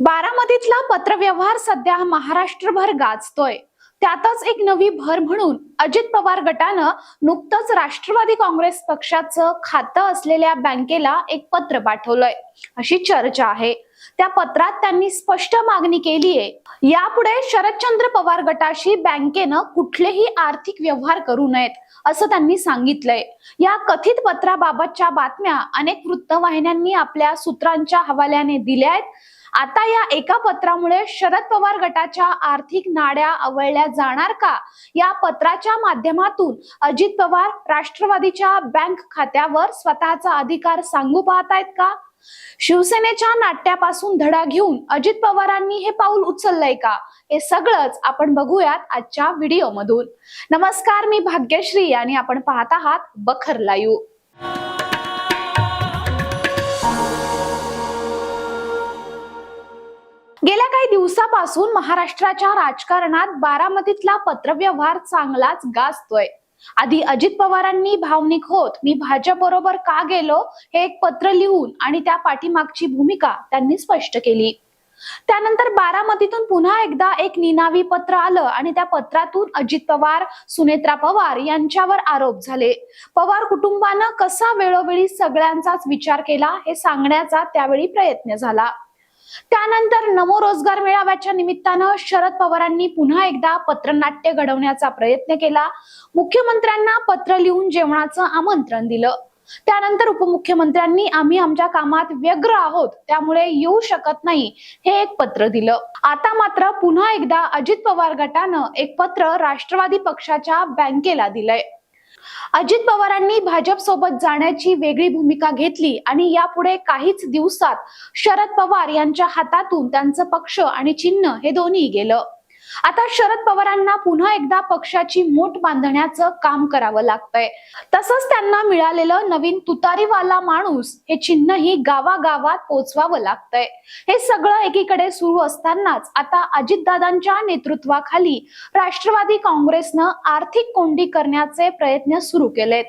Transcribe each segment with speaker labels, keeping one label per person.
Speaker 1: बारामतीतला पत्रव्यवहार सध्या महाराष्ट्रभर गाजतोय. त्यातच एक नवी भर म्हणून अजित पवार गटानं नुकतंच राष्ट्रवादी काँग्रेस पक्षाचं खातं असलेल्या बँकेला एक पत्र पाठवलंय. अशी चर्चा आहे. त्या पत्रात त्यांनी स्पष्ट मागणी केली आहे यापुढे शरदचंद्र पवार गटाशी बँकेनं कुठलेही आर्थिक व्यवहार करू नयेत असं त्यांनी सांगितलंय. या कथित पत्राबाबतच्या बातम्या अनेक वृत्तवाहिन्यांनी आपल्या सूत्रांच्या हवाल्याने दिल्या आहेत आता या एका पत्रामुळे शरद पवार गटाच्या आर्थिक नाड्या आवळल्या जाणार का? या पत्राच्या माध्यमातून अजित पवार राष्ट्रवादीच्या बँक खात्यावर स्वतःचा अधिकार सांगू पाहतायत का? शिवसेनेच्या नाट्यापासून धडा घेऊन अजित पवारांनी हे पाऊल उचललंय का? हे सगळंच आपण बघूयात आजच्या व्हिडिओमधून. नमस्कार मी भाग्यश्री आणि आपण पाहत आहात बखर लाईव्ह. दिवसापासून महाराष्ट्राच्या राजकारणात बारामतीतला पत्रव्यवहार चांगलाच गाजतोय. आधी अजित पवारांनी भावनिक होत मी भाजप बरोबर का गेलो हे एक पत्र लिहून आणि त्या पाठीमागची भूमिका त्यांनी स्पष्ट केली. त्यानंतर बारामतीतून पुन्हा एकदा एक निनावी पत्र आलं आणि त्या पत्रातून अजित पवार सुनेत्रा पवार यांच्यावर आरोप झाले. पवार कुटुंबानं कसा वेळोवेळी सगळ्यांचाच विचार केला हे सांगण्याचा त्यावेळी प्रयत्न झाला. त्यानंतर नमो रोजगार मेळाव्याच्या निमित्तानं शरद पवारांनी पुन्हा एकदा पत्रनाट्य घडवण्याचा प्रयत्न केला. मुख्यमंत्र्यांना पत्र लिहून जेवणाचं आमंत्रण दिलं. त्यानंतर उपमुख्यमंत्र्यांनी आम्ही आमच्या कामात व्यग्र आहोत त्यामुळे येऊ शकत नाही हे एक पत्र दिलं. आता मात्र पुन्हा एकदा अजित पवार गटानं एक पत्र राष्ट्रवादी पक्षाच्या बँकेला दिलंय. अजित पवारांनी भाजप सोबत जाण्याची वेगळी भूमिका घेतली आणि यापुढे काहीच दिवसात शरद पवार यांच्या हातातून त्यांचं पक्ष आणि चिन्ह हे दोन्ही गेलं. आता शरद पवारांना पुन्हा एकदा पक्षाची मोठ बांधण्याचं काम करावं लागतंय. तसंच त्यांना मिळालेलं नवीन तुतारीवाला माणूस हे चिन्ह ही गावागावात पोचवावं लागतंय. हे सगळं एकीकडे सुरू असतानाच आता अजितदादांच्या नेतृत्वाखाली राष्ट्रवादी काँग्रेसनं आर्थिक कोंडी करण्याचे प्रयत्न सुरू केलेत.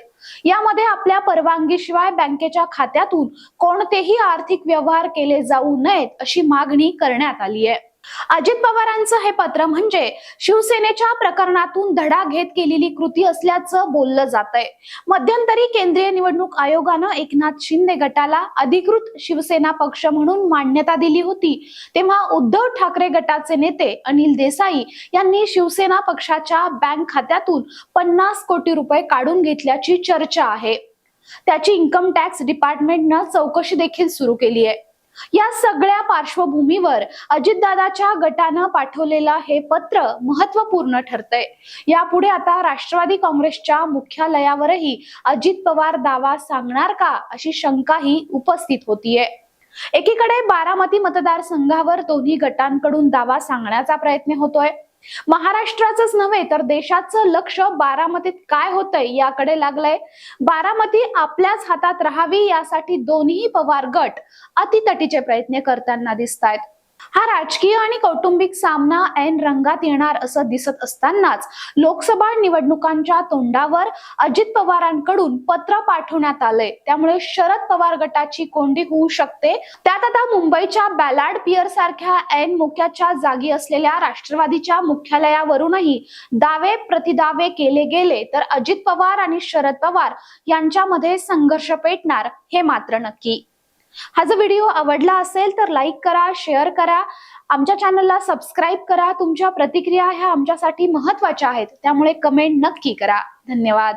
Speaker 1: यामध्ये आपल्या परवानगीशिवाय बँकेच्या खात्यातून कोणतेही आर्थिक व्यवहार केले जाऊ नयेत अशी मागणी करण्यात आली आहे अजित पवारांचं हे पत्र म्हणजे शिवसेनेच्या प्रकरणातून धडा घेत केलेली कृती असल्याचं बोललं जात आहे मध्यंतरी केंद्रीय निवडणूक आयोगानं एकनाथ शिंदे गटाला अधिकृत शिवसेना पक्ष म्हणून मान्यता दिली होती. तेव्हा उद्धव ठाकरे गटाचे नेते अनिल देसाई यांनी शिवसेना पक्षाच्या बँक खात्यातून पन्नास कोटी रुपये काढून घेतल्याची चर्चा आहे. त्याची इन्कम टॅक्स डिपार्टमेंटनं चौकशी देखील सुरू केली आहे. या सगळ्या पार्श्वभूमीवर अजितदादाच्या गटानं पाठवलेलं हे पत्र महत्त्वपूर्ण ठरतंय. यापुढे आता राष्ट्रवादी काँग्रेसच्या मुख्यालयावरही अजित पवार दावा सांगणार का अशी शंकाही उपस्थित होतीये. एकीकडे बारामती मतदारसंघावर दोन्ही गटांकडून दावा सांगण्याचा प्रयत्न होतोय. महाराष्ट्राचंच नव्हे तर देशाचं लक्ष बारामतीत काय होतंय याकडे लागलंय. बारामती आपल्याच हातात राहावी यासाठी दोन्ही पवार गट अतितटीचे प्रयत्न करताना दिसत आहेत हा राजकीय आणि कौटुंबिक सामना ऐन रंगात येणार असं दिसत असतानाच लोकसभा निवडणुकांच्या तोंडावर अजित पवारांकडून पत्र पाठवण्यात आलंय. त्यामुळे शरद पवार गटाची कोंडी होऊ शकते. त्यात आता मुंबईच्या बॅलार्ड पियर सारख्या ऐन मोक्याच्या जागी असलेल्या राष्ट्रवादीच्या मुख्यालयावरूनही दावे प्रतिदावे केले गेले तर अजित पवार आणि शरद पवार यांच्यामध्ये संघर्ष पेटणार हे मात्र नक्की. हा जर व्हिडिओ आवडला असेल तर लाईक करा शेअर करा. आमच्या चॅनलला सबस्क्राईब करा. तुमच्या प्रतिक्रिया ह्या आमच्यासाठी महत्त्वाच्या आहेत. त्यामुळे कमेंट नक्की करा. धन्यवाद.